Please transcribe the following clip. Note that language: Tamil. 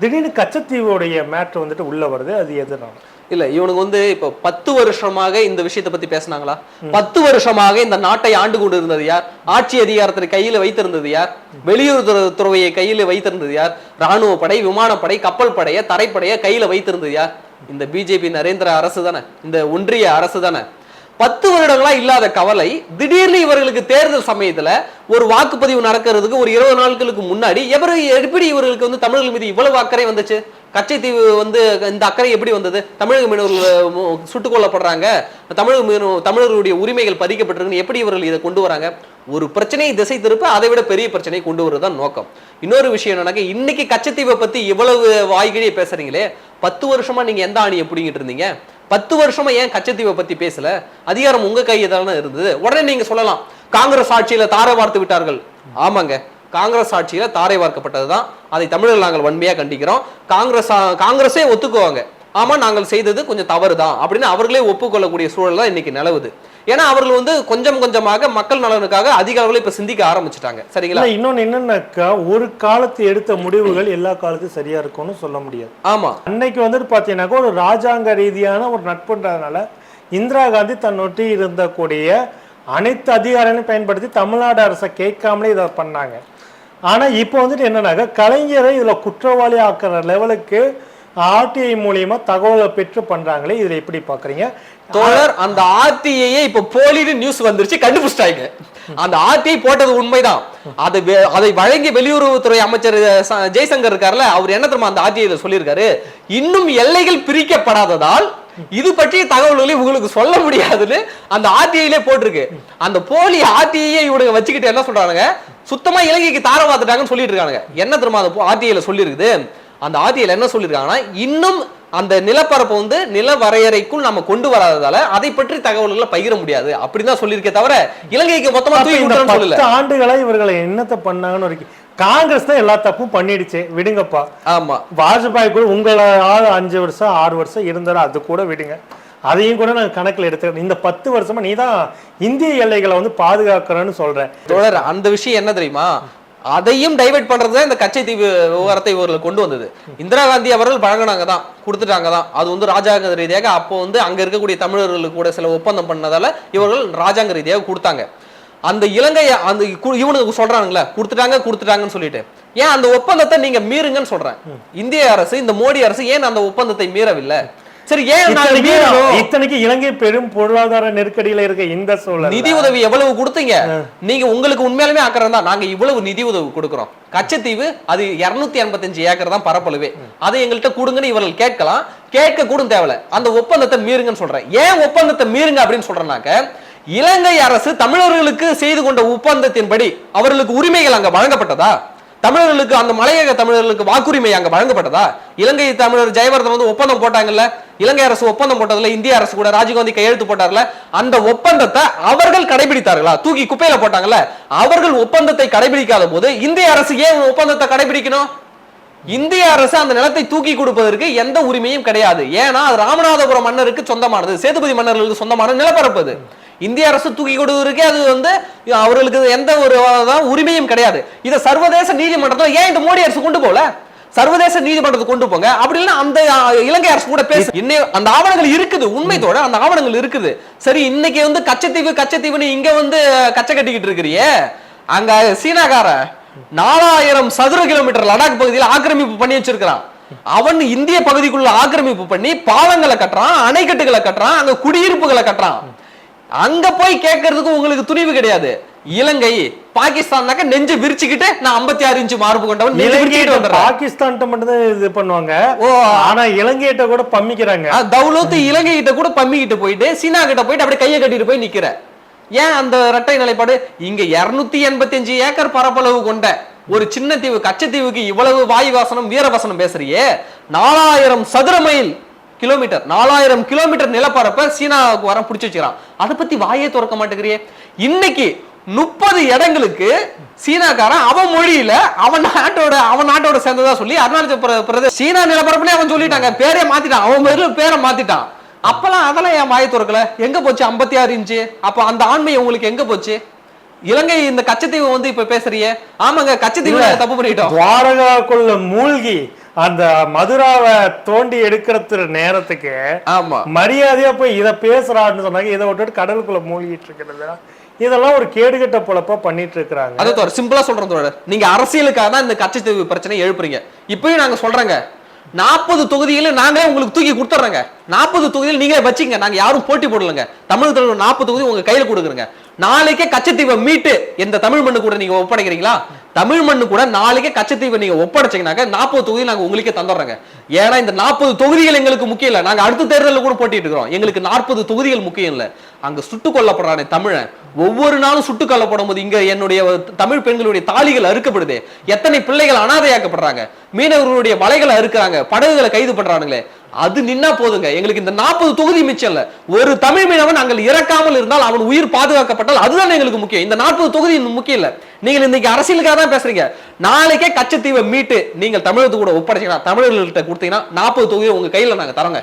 திடீர்னு கச்சத்தீவுடைய மேட்ரு வந்துட்டு உள்ள வருது அது எதுனால? இல்ல இவனுக்கு வந்து இப்ப பத்து வருஷமாக இந்த விஷயத்தை பத்தி பேசினாங்களா? பத்து வருஷமாக இந்த நாட்டை ஆண்டு கொண்டு இருந்தது யார்? ஆட்சி அதிகாரத்தை கையில வைத்திருந்தது யார்? வெளியுறவு துறையை கையில வைத்திருந்தது யார்? ராணுவ படை விமானப்படை கப்பல் படைய தரைப்படைய கையில வைத்திருந்தது யார்? இந்த பிஜேபி நரேந்திர அரசு தானே? இந்த ஒன்றிய அரசு தானே? பத்து வருடங்களா இல்லாத கவலை திடீர்னு இவர்களுக்கு தேர்தல் சமயத்துல ஒரு வாக்குப்பதிவு நடக்கிறதுக்கு ஒரு இருபது நாட்களுக்கு முன்னாடி எவரு எப்படி இவர்களுக்கு வந்து தமிழர்கள் மீது இவ்வளவு அக்கறை வந்துச்சு? கச்சைத்தீவு வந்து இந்த அக்கறை எப்படி வந்தது? தமிழக மீனவர்கள் சுட்டுக் கொல்லப்படுறாங்க. தமிழக மீனவ தமிழர்களுடைய உரிமைகள் பறிக்கப்பட்டிருக்குன்னு எப்படி இவர்கள் இதை கொண்டு வராங்க? ஒரு பிரச்சனையை திசை திருப்ப அதை விட பெரிய பிரச்சனையை கொண்டு வருவதுதான் நோக்கம். இன்னொரு விஷயம் என்னன்னாக்க இன்னைக்கு கச்சத்தீவை பத்தி இவ்வளவு வாய்கிழியை பேசுறீங்களே பத்து வருஷமா நீங்க எந்த ஆணியை பிடிங்கிட்டு இருந்தீங்க? பத்து வருஷமா ஏன் கச்சத்தீவை பத்தி பேசல? அதிகாரம் உங்க கையை தானே இருந்தது. உடனே நீங்க சொல்லலாம். காங்கிரஸ் ஆட்சியில தாரை வார்த்து விட்டார்கள். ஆமாங்க. காங்கிரஸ் ஆட்சியில தாரை வார்க்கப்பட்டதுதான். அதை தமிழர்கள் நாங்கள் வன்மையா கண்டிக்கிறோம். காங்கிரஸ் காங்கிரஸே ஒத்துக்குவாங்க. ஆமா நாங்கள் செய்தது கொஞ்சம் தவறு தான் அப்படின்னு அவர்களே ஒப்புக்கொள்ளக்கூடிய சூழல் தான் இன்னைக்கு நிலவுது. ஏன்னா அவர்கள் வந்து கொஞ்சம் கொஞ்சமாக மக்கள் நலனுக்காக அதிக அளவில் இப்ப சிந்திக்க ஆரம்பிச்சிட்டாங்க. சரிங்களா? இன்னொன்னு என்னன்னாக்கா ஒரு காலத்து எடுத்த முடிவுகள் எல்லா காலத்துக்கும் சரியா இருக்கும்னு சொல்ல முடியாது. ஆமா. அன்னைக்கு வந்துட்டு பார்த்தீங்கன்னாக்கா ஒரு ராஜாங்க ரீதியான ஒரு நட்புன்றதுனால இந்திரா காந்தி தன்னொட்டி இருந்தக்கூடிய அனைத்து அதிகாரங்களையும் பயன்படுத்தி தமிழ்நாடு அரசை கேட்காமலே இதை பண்ணாங்க. ஆனா இப்போ வந்துட்டு என்னன்னாக்கா கலைஞரை இதுல குற்றவாளி ஆக்குற லெவலுக்கு ஆர்டிஐ மூலியமா தகவலை பெற்று பண்றாங்களே இதுல எப்படி பாக்குறீங்க தோழர் அந்த ஆர்டிஐயே இப்ப போலின்னு நியூஸ் வந்துருச்சு கண்டுபிடிச்சிட்டாங்க. அந்த ஆர்டிஐ போட்டது உண்மைதான். அதை அதை வழங்கி வெளியுறவுத்துறை அமைச்சர் ஜெய்சங்கர் இருக்கார்ல அவர் என்ன தெரியுமா அந்த ஆர்டிஐல சொல்லியிருக்காரு? இன்னும் எல்லைகள் பிரிக்கப்படாததால் இது பற்றிய தகவல்களை உங்களுக்கு சொல்ல முடியாதுன்னு அந்த ஆர்டிஐலே போட்டிருக்கு. அந்த போலி ஆர்டிஐயே இவனுங்க வச்சுக்கிட்டு என்ன சொல்றாங்க சுத்தமா இலங்கைக்கு தார பார்த்துட்டாங்கன்னு சொல்லிட்டு இருக்காங்க என்ன தெரியுமா அந்த ஆர்டிஐல சொல்லியிருக்குது? அந்த ஆர்டிஐல என்ன சொல்லியிருக்காங்கன்னா இன்னும் அந்த நிலப்பரப்பை வந்து நில வரையறைக்குள் நம்ம கொண்டு வராததால அதை பற்றி தகவல்களை பகிர முடியாது. அப்படிதான் சொல்லியிருக்கே தவிர இலங்கைக்கு மொத்தமா தூக்கி ஆண்டுகளா இவர்களை என்னத்தை பண்ணாங்கன்னு கே- காங்கிரஸ் தான் எல்லா தப்பும் பண்ணிடுச்சு. விடுங்கப்பா. ஆமா. வாஜ்பாய் கூட உங்களை ஆள் அஞ்சு வருஷம் ஆறு வருஷம் இருந்தாலும் அது கூட விடுங்க. அதையும் கூட நான் கணக்கில் எடுத்துக்கிறேன். இந்த பத்து வருஷமா நீ தான் இந்திய எல்லைகளை வந்து பாதுகாக்கிறேன்னு சொல்றேன். தோழர் அந்த விஷயம் என்ன தெரியுமா? அதையும் டைவர்ட் பண்றதுதான் இந்த கச்சை தீவு விவகாரத்தை இவர்கள் கொண்டு வந்தது. இந்திரா காந்தி அவர்கள் வழங்கினாங்க தான் கொடுத்துட்டாங்க தான் அது வந்து ராஜாங்க ரீதியாக அப்போ வந்து அங்க இருக்கக்கூடிய தமிழர்களுக்கு கூட சில ஒப்பந்தம் பண்ணதால இவர்கள் ராஜாங்க ரீதியாக கொடுத்தாங்க. அந்த இலங்கை அந்த இவனுக்கு சொல்றானுங்களே கொடுத்துட்டாங்க கொடுத்துட்டாங்கன்னு சொல்லிட்டு. ஏன் அந்த ஒப்பந்தத்தை நீங்க மீறுங்கன்னு சொல்றேன். இந்திய அரசு இந்த மோடி அரசு ஏன் அந்த ஒப்பந்தத்தை மீறவில்லை? சரி ஏன் இத்தனைக்கு இலங்கை பெரும் பொருளாதார நெருக்கடியில இருக்க இந்த சூழல் நிதி உதவி எவ்வளவு கொடுத்தீங்க? நீங்க உங்களுக்கு உண்மையாலுமே அக்கறை தான். நாங்க இவ்வளவு நிதி உதவி கொடுக்கிறோம். கச்சத்தீவு அது 285 எண்பத்தஞ்சு ஏக்கர் தான் பரப்பளவே. அதை எங்கள்கிட்ட கொடுங்கன்னு இவர்கள் கேட்கலாம். கேட்க கூட தேவையில்ல. அந்த ஒப்பந்தத்தை மீறுங்கன்னு சொல்றேன். ஏன் ஒப்பந்தத்தை மீறுங்க அப்படின்னு சொல்றேன்னாக்க இலங்கை அரசு தமிழர்களுக்கு செய்து கொண்ட ஒப்பந்தத்தின்படி அவர்களுக்கு உரிமைகள் அங்க வழங்கப்பட்டதா? தமிழர்களுக்கு அந்த மலையக தமிழர்களுக்கு வாக்குரிமை அங்க வழங்கப்பட்டதா? இலங்கை தமிழர் ஜெயவர்தன் வந்து ஒப்பந்தம் போட்டாங்கல்ல இலங்கை அரசு ஒப்பந்தம் போட்டதுல இந்திய அரசு கூட ராஜீவ்காந்தி கையெழுத்து போட்டார்ல. அந்த ஒப்பந்தத்தை அவர்கள் கடைபிடித்தார்களா? தூக்கி குப்பையில போட்டாங்கல்ல. அவர்கள் ஒப்பந்தத்தை கடைபிடிக்காத போது இந்திய அரசு ஏன் ஒப்பந்தத்தை கடைபிடிக்கணும்? இந்திய அரசு அந்த நிலத்தை தூக்கி கொடுப்பதற்கு எந்த உரிமையும் கிடையாது. ஏன்னா அது ராமநாதபுரம் மன்னருக்கு சொந்தமானது. சேதுபதி மன்னர்களுக்கு சொந்தமான நிலப்பரப்பு அது. இந்திய அரசு தூக்கி கொடுவதற்கே அது வந்து அவர்களுக்கு எந்த ஒரு உரிமையும் கிடையாது. இதை சர்வதேச நீதிமன்றத்தில் ஏன் இந்த மோடி அரசு கொண்டு போகல? சர்வதேச நீதிமன்றத்துக்கு கொண்டு போங்க. அப்படி இல்லைன்னா அந்த இலங்கை அரசு கூட பேச. இன்னும் அந்த ஆவணங்கள் இருக்குது. உண்மைத்தோட அந்த ஆவணங்கள் இருக்குது. சரி இன்னைக்கு வந்து கச்சத்தீவு கச்சத்தீவுன்னு இங்க வந்து கச்சை கட்டிக்கிட்டு இருக்கிறியே. அங்க சீனாக்கார நாலாயிரம் சதுர கிலோமீட்டர் லடாக் பகுதியில் ஆக்கிரமிப்பு பண்ணி வச்சிருக்கிறான். அவன் இந்திய பகுதிக்குள்ள ஆக்கிரமிப்பு பண்ணி பாலங்களை கட்டுறான் அணைக்கட்டுகளை கட்டுறான் அங்க குடியிருப்புகளை கட்டுறான். அங்க போய் கேட்கறதுக்கு உங்களுக்கு துணிவு கிடையாது. இலங்கை பாகிஸ்தான்னாக்க நெஞ்சு விரிச்சுக்கிட்டு நான் 56 ஆறு இன்ச்சு மார்பு கொண்டவன் வந்துடுறேன். பாகிஸ்தான் மட்டும் தான் இது பண்ணுவாங்க. ஓ. ஆனா இலங்கையிட்ட கூட பம்மிக்கிறாங்க. தௌலத்து இலங்கை கிட்ட கூட பம்மி கிட்ட போயிட்டு சீனா கிட்ட போயிட்டு அப்படியே கையை கட்டிட்டு போய் நிக்கிற. ஏன் அந்த இரட்டை நிலைப்பாடு? இங்க 285 எண்பத்தி அஞ்சு ஏக்கர் பரப்பளவு கொண்ட ஒரு சின்ன தீவு கச்சத்தீவுக்கு இவ்வளவு வாயு வாசனம் வீரவசனம் பேசுறியே? நாலாயிரம் சதுர மைல் கிலோமீட்டர் நாலாயிரம் கிலோமீட்டர் நிலப்பரப்ப சீனாவுக்கு வர பிடிச்சி வச்சுக்கிறான். அதை பத்தி வாயே திறக்க மாட்டேங்கிறியே? இன்னைக்கு முப்பது இடங்களுக்கு சீனாக்காரன் அவன் மொழியில அவன் நாட்டோட அவன் நாட்டோட சேர்ந்ததா சொல்லி அருணாச்சல பிர- பிரதேச சீனா நிலப்பரப்புலயே அவன் சொல்லிட்டாங்க. பேரே மாத்திட்டான். அவன் பேர்ல பேரை மாத்திட்டான். அப்பெல்லாம் அதெல்லாம் என் வாயை திறக்கல? எங்க போச்சு ஐம்பத்தி ஆறு இன்ச்சு? அப்ப அந்த ஆண்மை உங்களுக்கு எங்க போச்சு? இலங்கை இந்த கச்சத்தீவு வந்து இப்ப பேசுறியே ஆமாங்க கச்சத்தீவு தப்பு பண்ணிட்டோம். துவாரகாக்குள்ள மூழ்கி அந்த மதுராவை தோண்டி எடுக்கிற நேரத்துக்கு ஆமா. மரியாதையா போய் இதை பேசுறான்னு சொன்னாங்க. இதை விட்டுட்டு கடலுக்குள்ள மூழ்கிட்டு இருக்கிறது. இதெல்லாம் ஒரு கேடுகட்ட பொழப்பா பண்ணிட்டு இருக்கிறாங்க அதை சிம்பிளா சொல்றேன் தோழர். நீங்க அரசியலுக்காக தான் இந்த கட்சித்தீவு பிரச்சனை எழுப்புறீங்க. இப்பயும் நாங்க சொல்றேங்க. நாற்பது தொகுதியில நாங்களே உங்களுக்கு தூக்கி கொடுத்துட்றோங்க நாற்பது தொகுதியில் நீங்களே வச்சுங்க நாங்க யாரும் போட்டி போடலங்க. தமிழகத்துல நாற்பது தொகுதி உங்க கையில கொடுக்குறங்க. நாளைக்கே கச்சத்தீவை மீட்டு இந்த தமிழ் மண்ணு கூட நீங்க ஒப்படைக்கிறீங்களா? தமிழ் மண்ணு கூட நாளைக்கே கச்சத்தீவை நீங்க ஒப்படைச்சீங்கன்னாக்க நாற்பது தொகுதி நாங்க உங்களுக்கே தந்துடுறோங்க. ஏன்னா இந்த நாற்பது தொகுதிகள் எங்களுக்கு முக்கியம் இல்லை. நாங்க அடுத்த தேர்தலில் கூட போட்டிட்டு இருக்கிறோம். எங்களுக்கு நாற்பது தொகுதிகள் முக்கியம் இல்லை. அங்க சுட்டு கொல்லப்படுறானே தமிழன். ஒவ்வொரு நாளும் சுட்டு கொல்லப்படும் போது இங்க என்னுடைய தமிழ் பெண்களுடைய தாலிகள் அறுக்கப்படுது. எத்தனை பிள்ளைகள் அனாதையாக்கப்படுறாங்க. மீனவர்களுடைய வலைகளை அறுக்கிறாங்க. படகுகளை கைது பண்றானுங்களே. அது நின்னா போதுங்க. எங்களுக்கு இந்த நாற்பது தொகுதி மிச்சம் இல்ல. ஒரு தமிழ் மீனவன் நாங்கள் இறக்காமல் இருந்தால் அவன் உயிர் பாதுகாக்கப்பட்டால் அதுதான் எங்களுக்கு முக்கியம். இந்த நாற்பது தொகுதி முக்கியம் இல்ல. நீங்கள் இன்னைக்கு அரசியலுக்காக தான் பேசுறீங்க. நாளைக்கே கச்சத்தீவை மீட்டு நீங்கள் தமிழகத்து கூட ஒப்படைச்சீங்கன்னா தமிழர்கள்ட்ட கொடுத்தீங்கன்னா நாற்பது தொகுதி உங்க கையில நாங்க தரோங்க.